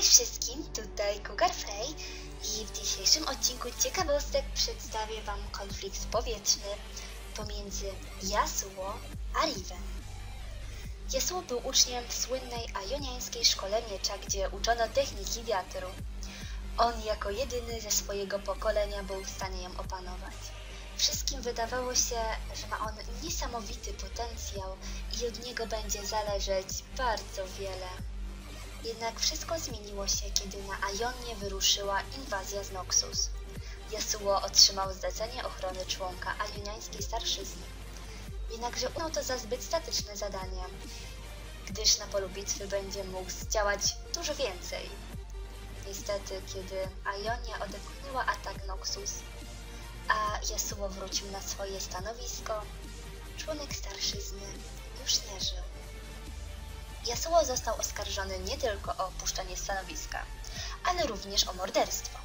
Cześć wszystkim, tutaj Cougar Frey i w dzisiejszym odcinku ciekawostek przedstawię Wam konflikt powietrzny pomiędzy Yasuo a Riven. Yasuo był uczniem w słynnej ajoniańskiej szkole miecza, gdzie uczono techniki wiatru. On jako jedyny ze swojego pokolenia był w stanie ją opanować. Wszystkim wydawało się, że ma on niesamowity potencjał i od niego będzie zależeć bardzo wiele. Jednak wszystko zmieniło się, kiedy na Ajonie wyruszyła inwazja z Noxus. Yasuo otrzymał zlecenie ochrony członka ajoniańskiej starszyzny. Jednakże uznał to za zbyt statyczne zadanie, gdyż na polu bitwy będzie mógł zdziałać dużo więcej. Niestety, kiedy Ajonia odepchnęła atak Noxus, a Yasuo wrócił na swoje stanowisko, członek starszyzny już nie żył. Yasuo został oskarżony nie tylko o opuszczenie stanowiska, ale również o morderstwo.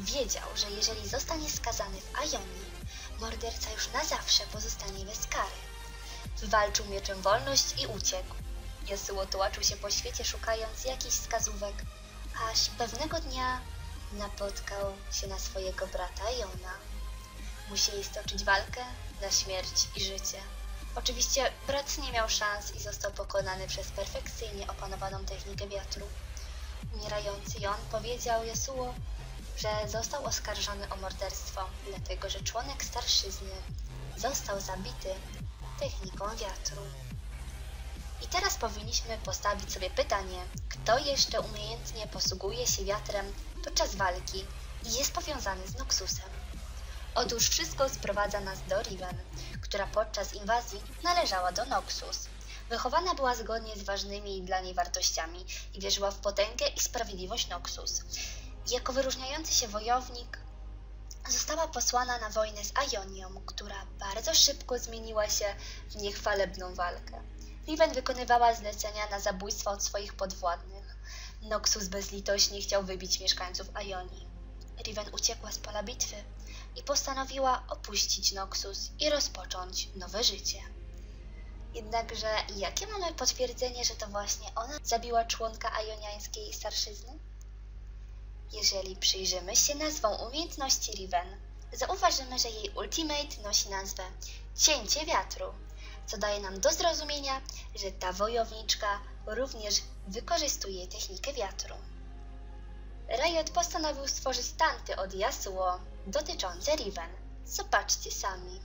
Wiedział, że jeżeli zostanie skazany w Ajonii, morderca już na zawsze pozostanie bez kary. Wywalczył mieczem wolność i uciekł. Yasuo tułaczył się po świecie szukając jakichś wskazówek, aż pewnego dnia napotkał się na swojego brata Jona. Musieli stoczyć walkę na śmierć i życie. Oczywiście brat nie miał szans i został pokonany przez perfekcyjnie opanowaną technikę wiatru. Umierający Jon powiedział Yasuo, że został oskarżony o morderstwo, dlatego że członek starszyzny został zabity techniką wiatru. I teraz powinniśmy postawić sobie pytanie, kto jeszcze umiejętnie posługuje się wiatrem podczas walki i jest powiązany z Noxusem. Otóż wszystko sprowadza nas do Riven, która podczas inwazji należała do Noxus. Wychowana była zgodnie z ważnymi dla niej wartościami i wierzyła w potęgę i sprawiedliwość Noxus. Jako wyróżniający się wojownik została posłana na wojnę z Aionią, która bardzo szybko zmieniła się w niechwalebną walkę. Riven wykonywała zlecenia na zabójstwo od swoich podwładnych. Noxus bezlitośnie chciał wybić mieszkańców Ajonii. Riven uciekła z pola bitwy i postanowiła opuścić Noxus i rozpocząć nowe życie. Jednakże jakie mamy potwierdzenie, że to właśnie ona zabiła członka ajoniańskiej starszyzny? Jeżeli przyjrzymy się nazwą umiejętności Riven, zauważymy, że jej ultimate nosi nazwę Cięcie Wiatru, co daje nam do zrozumienia, że ta wojowniczka również wykorzystuje technikę wiatru. Riot postanowił stworzyć tanty od Yasuo dotyczące Riven. Zobaczcie sami.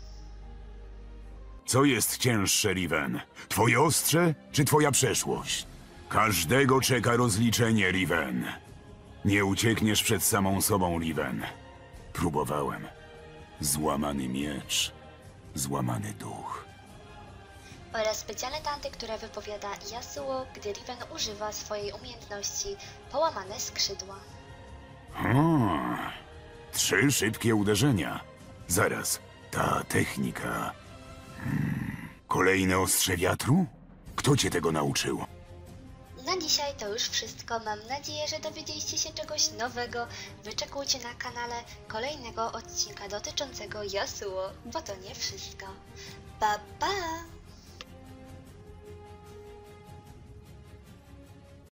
Co jest cięższe, Riven? Twoje ostrze czy twoja przeszłość? Każdego czeka rozliczenie, Riven. Nie uciekniesz przed samą sobą, Riven. Próbowałem. Złamany miecz, złamany duch. Oraz specjalne tanty, które wypowiada Yasuo, gdy Riven używa swojej umiejętności połamane skrzydła. Hmm. Trzy szybkie uderzenia. Zaraz, ta technika. Hmm. Kolejne ostrze wiatru? Kto cię tego nauczył? Na dzisiaj to już wszystko. Mam nadzieję, że dowiedzieliście się czegoś nowego. Wyczekujcie na kanale kolejnego odcinka dotyczącego Yasuo, bo to nie wszystko. Pa pa!